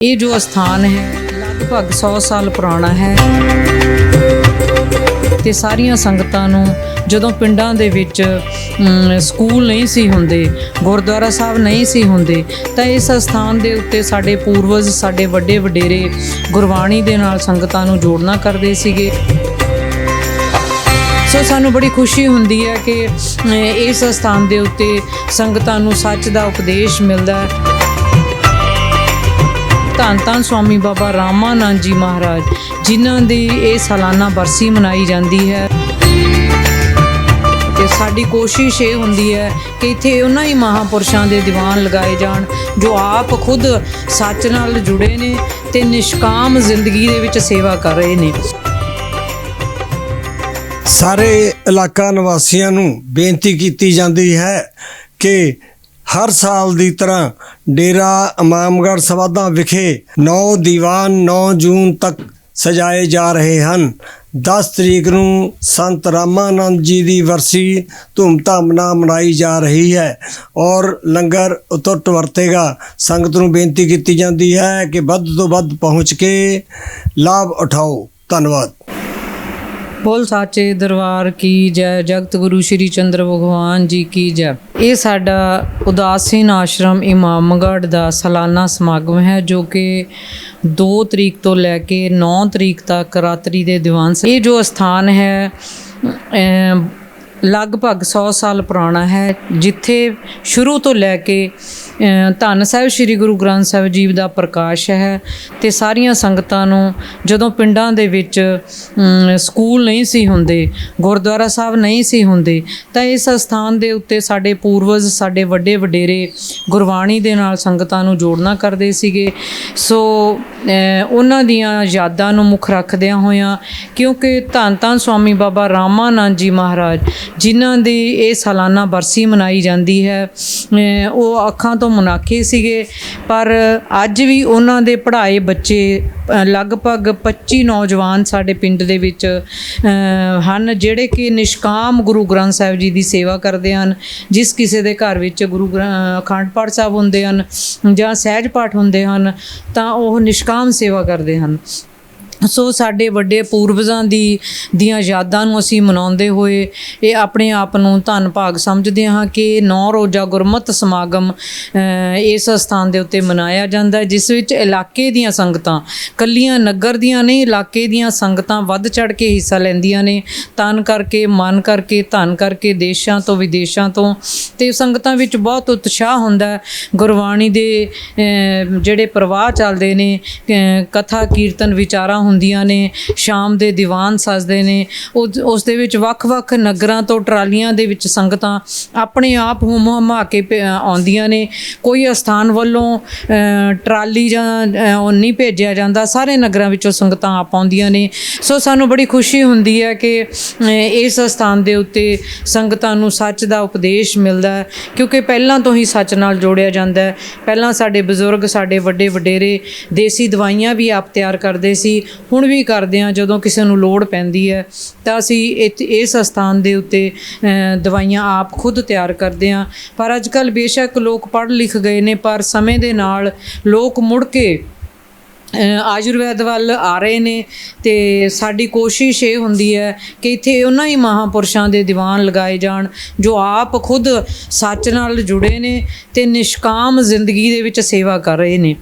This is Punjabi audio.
ਇਹ ਜੋ ਸਥਾਨ ਹੈ, ਲਗਭਗ 100 ਸਾਲ ਪੁਰਾਣਾ ਹੈ। ਤੇ ਸਾਰੀਆਂ ਸੰਗਤਾਂ ਨੂੰ ਜਦੋਂ ਪਿੰਡਾਂ ਦੇ ਵਿੱਚ ਸਕੂਲ ਨਹੀਂ ਸੀ ਹੁੰਦੇ, ਗੁਰਦੁਆਰਾ ਸਾਹਿਬ ਨਹੀਂ ਸੀ ਹੁੰਦੇ, ਤਾਂ ਇਸ ਸਥਾਨ ਦੇ ਉੱਤੇ ਸਾਡੇ ਪੂਰਵਜ, ਸਾਡੇ ਵੱਡੇ ਵਡੇਰੇ ਗੁਰਬਾਣੀ ਦੇ ਨਾਲ ਸੰਗਤਾਂ ਨੂੰ ਜੋੜਨਾ ਕਰਦੇ ਸੀਗੇ। ਸੋ ਸਾਨੂੰ ਬੜੀ ਖੁਸ਼ੀ ਹੁੰਦੀ ਹੈ ਕਿ ਇਸ ਸਥਾਨ ਦੇ ਉੱਤੇ ਸੰਗਤਾਂ ਨੂੰ ਸੱਚ ਦਾ ਉਪਦੇਸ਼ ਮਿਲਦਾ ਹੈ। ਧੰਨ ਧੰਨ ਸਵਾਮੀ ਬਾਬਾ ਰਾਮਾਨੰਦ ਜੀ ਮਹਾਰਾਜ, ਜਿਨ੍ਹਾਂ ਦੀ ਇਹ ਸਾਲਾਨਾ ਬਰਸੀ ਮਨਾਈ ਜਾਂਦੀ ਹੈ। ਤੇ ਸਾਡੀ ਕੋਸ਼ਿਸ਼ ਇਹ ਹੁੰਦੀ ਹੈ ਕਿ ਇੱਥੇ ਉਹਨਾਂ ਹੀ ਮਹਾਪੁਰਸ਼ਾਂ ਦੇ ਦੀਵਾਨ ਲਗਾਏ ਜਾਣ, ਜੋ ਆਪ ਖੁਦ ਸੱਚ ਨਾਲ ਜੁੜੇ ਨੇ ਤੇ ਨਿਸ਼ਕਾਮ ਜ਼ਿੰਦਗੀ ਦੇ ਵਿੱਚ ਸੇਵਾ ਕਰ ਰਹੇ ਨੇ। ਸਾਰੇ ਇਲਾਕਾ ਨਿਵਾਸੀਆਂ ਨੂੰ ਬੇਨਤੀ ਕੀਤੀ ਜਾਂਦੀ ਹੈ ਕਿ ਹਰ ਸਾਲ ਦੀ ਤਰ੍ਹਾਂ ਡੇਰਾ ਇਮਾਮਗੜ੍ਹ ਸਵਾਦਾ ਵਿਖੇ 9 ਦੀਵਾਨ 9 ਜੂਨ ਤੱਕ ਸਜਾਏ ਜਾ ਰਹੇ ਹਨ। 10 ਤਰੀਕ ਨੂੰ ਸੰਤ ਰਾਮਾਨੰਦ ਜੀ ਦੀ ਵਰਸੀ ਧੂਮਧਾਮ ਨਾਲ ਮਨਾਈ ਜਾ ਰਹੀ ਹੈ ਔਰ ਲੰਗਰ ਉਤਟ ਵਰਤੇਗਾ। ਸੰਗਤ ਨੂੰ ਬੇਨਤੀ ਕੀਤੀ ਜਾਂਦੀ ਹੈ ਕਿ ਵੱਧ ਤੋਂ ਵੱਧ ਪਹੁੰਚ ਕੇ ਲਾਭ ਉਠਾਓ। ਧੰਨਵਾਦ। ਬੋਲ ਸਾਚੇ ਦਰਬਾਰ ਕੀ ਜੈ, ਜਗਤ ਗੁਰੂ ਸ਼੍ਰੀ ਚੰਦਰ ਭਗਵਾਨ ਜੀ ਕੀ ਜੈ। ਇਹ ਸਾਡਾ ਉਦਾਸੀਨ ਆਸ਼ਰਮ ਇਮਾਮਗੜ੍ਹ ਦਾ ਸਾਲਾਨਾ ਸਮਾਗਮ ਹੈ, ਜੋ ਕਿ 2 ਤਰੀਕ ਤੋਂ ਲੈ ਕੇ 9 ਤਰੀਕ ਤੱਕ ਰਾਤਰੀ ਦੇ ਦੀਵਾਨ ਸ- ਇਹ ਜੋ ਸਥਾਨ ਹੈ ਲਗਭਗ 100 ਸਾਲ ਪੁਰਾਣਾ ਹੈ, ਜਿੱਥੇ ਸ਼ੁਰੂ ਤੋਂ ਲੈ ਕੇ ਧੰਨ ਸਾਹਿਬ, ਸ੍ਰੀ ਗੁਰੂ ਗ੍ਰੰਥ ਸਾਹਿਬ ਜੀ ਦਾ ਪ੍ਰਕਾਸ਼ ਹੈ ਤੇ ਸਾਰੀਆਂ ਸੰਗਤਾਂ ਨੂੰ ਜਦੋਂ ਪਿੰਡਾਂ ਦੇ ਵਿੱਚ ਸਕੂਲ ਨਹੀਂ ਸੀ ਹੁੰਦੇ, ਗੁਰਦੁਆਰਾ ਸਾਹਿਬ ਨਹੀਂ ਸੀ ਹੁੰਦੇ, ਤਾਂ ਇਸ ਸਥਾਨ ਦੇ ਉੱਤੇ ਸਾਡੇ ਪੂਰਵਜ, ਸਾਡੇ ਵੱਡੇ ਵਡੇਰੇ ਗੁਰਬਾਣੀ ਦੇ ਨਾਲ ਸੰਗਤਾਂ ਨੂੰ ਜੋੜਨਾ ਕਰਦੇ ਸੀਗੇ। ਸੋ ਉਹਨਾਂ ਦੀਆਂ ਯਾਦਾਂ ਨੂੰ ਮੁੱਖ ਰੱਖਦਿਆਂ ਹੋਇਆਂ, ਕਿਉਂਕਿ ਧੰਨ ਧੰਨ ਸਵਾਮੀ ਬਾਬਾ ਰਾਮਾਨੰਦ ਜੀ ਮਹਾਰਾਜ, ਜਿਨ੍ਹਾਂ ਦੀ ਇਹ ਸਾਲਾਨਾ ਬਰਸੀ ਮਨਾਈ ਜਾਂਦੀ ਹੈ ਉਹ ਅੱਖਾਂ ਤੋਂ ਮੁਨਾਕੇ ਸੀਗੇ, ਪਰ ਅੱਜ ਵੀ ਉਹਨਾਂ ਦੇ ਪੜ੍ਹਾਏ ਬੱਚੇ ਲਗਭਗ 25 ਨੌਜਵਾਨ ਸਾਡੇ ਪਿੰਡ ਦੇ ਵਿੱਚ ਹਨ, ਜਿਹੜੇ ਕਿ ਨਿਸ਼ਕਾਮ ਗੁਰੂ ਗ੍ਰੰਥ ਸਾਹਿਬ ਜੀ ਦੀ ਸੇਵਾ ਕਰਦੇ ਹਨ, ਜਿਸ ਕਿਸੇ ਦੇ ਘਰ ਵਿੱਚ ਗੁਰੂ ਗ੍ਰੰ- ਅਖੰਡ ਪਾਠ ਸਾਹਿਬ ਹੁੰਦੇ ਹਨ ਜਾਂ ਸਹਿਜ ਪਾਠ ਹੁੰਦੇ ਹਨ, ਤਾਂ ਉਹ ਨਿਸ਼ਕਾਮ ਸੇਵਾ ਕਰਦੇ ਹਨ। ਸੋ ਸਾਡੇ ਵੱਡੇ ਪੂਰਵਜਾਂ ਦੀ, ਦੀਆਂ ਯਾਦਾਂ ਨੂੰ ਅਸੀਂ ਮਨਾਉਂਦੇ ਹੋਏ ਇਹ ਆਪਣੇ ਆਪ ਨੂੰ ਧੰਨ ਭਾਗ ਸਮਝਦੇ ਹਾਂ ਕਿ ਨੌ ਰੋਜ਼ਾ ਗੁਰਮਤ ਸਮਾਗਮ ਇਸ ਸਥਾਨ ਦੇ ਉੱਤੇ ਮਨਾਇਆ ਜਾਂਦਾ ਹੈ, ਜਿਸ ਵਿੱਚ ਇਲਾਕੇ ਦੀਆਂ ਸੰਗਤਾਂ, ਕੱਲੀਆਂ ਨਗਰ ਦੀਆਂ ਨਹੀਂ, ਇਲਾਕੇ ਦੀਆਂ ਸੰਗਤਾਂ ਵੱਧ ਚੜ ਕੇ ਹਿੱਸਾ ਲੈਂਦੀਆਂ ਨੇ। ਤਨ ਕਰਕੇ, ਮਨ ਕਰਕੇ, ਧਨ ਕਰਕੇ ਦੇਸ਼ਾਂ ਤੋਂ ਵਿਦੇਸ਼ਾਂ ਤੋਂ। ਤੇ ਸੰਗਤਾਂ ਵਿੱਚ ਬਹੁਤ ਉਤਸ਼ਾਹ ਹੁੰਦਾ ਗੁਰਬਾਣੀ ਦੇ ਜਿਹੜੇ ਪ੍ਰਵਾਹ ਚੱਲਦੇ ਨੇ ਕਥਾ, ਕੀਰਤਨ, ਵਿਚਾਰਾਂ ਹੁੰਦੀਆਂ ਨੇ, ਸ਼ਾਮ ਦੇ ਦੀਵਾਨ ਸਜਦੇ ਨੇ, ਉਹ- ਉਸ ਦੇ ਵਿੱਚ ਵੱਖ-ਵੱਖ ਨਗਰਾਂ ਤੋਂ ਟਰਾਲੀਆਂ ਦੇ ਵਿੱਚ ਸੰਗਤਾਂ ਆਪਣੇ ਆਪ ਹੁਮ ਹਮਾ ਕੇ ਪ- ਆਉਂਦੀਆਂ ਨੇ। ਕੋਈ ਅਸਥਾਨ ਵੱਲੋਂ ਟਰਾਲੀ ਜਾਂ ਨਹੀਂ ਭੇਜਿਆ ਜਾਂਦਾ, ਸਾਰੇ ਨਗਰਾਂ ਵਿੱਚੋਂ ਸੰਗਤਾਂ ਆਪ ਆਉਂਦੀਆਂ ਨੇ। ਸੋ ਸਾਨੂੰ ਬੜੀ ਖੁਸ਼ੀ ਹੁੰਦੀ ਹੈ ਕਿ ਇਸ ਸਥਾਨ ਦੇ ਉੱਤੇ ਸੰਗਤਾਂ ਨੂੰ ਸੱਚ ਦਾ ਉਪਦੇਸ਼ ਮਿਲਦਾ ਹੈ, ਕਿਉਂਕਿ ਪਹਿਲਾਂ ਤੋਂ ਹੀ ਸੱਚ ਨਾਲ ਜੋੜਿਆ ਜਾਂਦਾ ਹੈ। ਪਹਿਲਾਂ ਸਾਡੇ ਬਜ਼ੁਰਗ, ਸਾਡੇ ਵੱਡੇ ਵਡੇਰੇ ਦੇਸੀ ਦਵਾਈਆਂ ਵੀ ਆਪ ਤਿਆਰ ਕਰਦੇ ਸੀ ਹੁਣ ਵੀ ਕਰਦੇ ਆ ਜਦੋਂ ਕਿਸੇ ਨੂੰ ਲੋੜ ਪੈਂਦੀ ਹੈ, ਤਾਂ ਅਸੀਂ ਇੱਥੇ- ਇਸ ਸਥਾਨ ਦੇ ਉੱਤੇ ਦਵਾਈਆਂ ਆਪ ਖੁਦ ਤਿਆਰ ਕਰਦੇ ਆ ਪਰ ਅੱਜ ਕੱਲ ਬੇਸ਼ੱਕ ਲੋਕ ਪੜ੍ਹ ਲਿਖ ਗਏ ਨੇ, ਪਰ ਸਮੇਂ ਦੇ ਨਾਲ ਲੋਕ ਮੁੜ ਕੇ ਆਯੁਰਵੈਦ ਵੱਲ ਆ ਰਹੇ ਨੇ ਤੇ ਸਾਡੀ ਕੋਸ਼ਿਸ਼ ਇਹ ਹੁੰਦੀ ਹੈ ਕਿ ਇੱਥੇ ਉਹਨਾਂ ਹੀ ਮਹਾਪੁਰਸ਼ਾਂ ਦੇ ਦੀਵਾਨ ਲਗਾਏ ਜਾਣ, ਜੋ ਆਪ ਖੁਦ ਸੱਚ ਨਾਲ ਜੁੜੇ ਨੇ ਤੇ ਨਿਸ਼ਕਾਮ ਜ਼ਿੰਦਗੀ ਦੇ ਵਿੱਚ ਸੇਵਾ ਕਰ ਰਹੇ ਨੇ।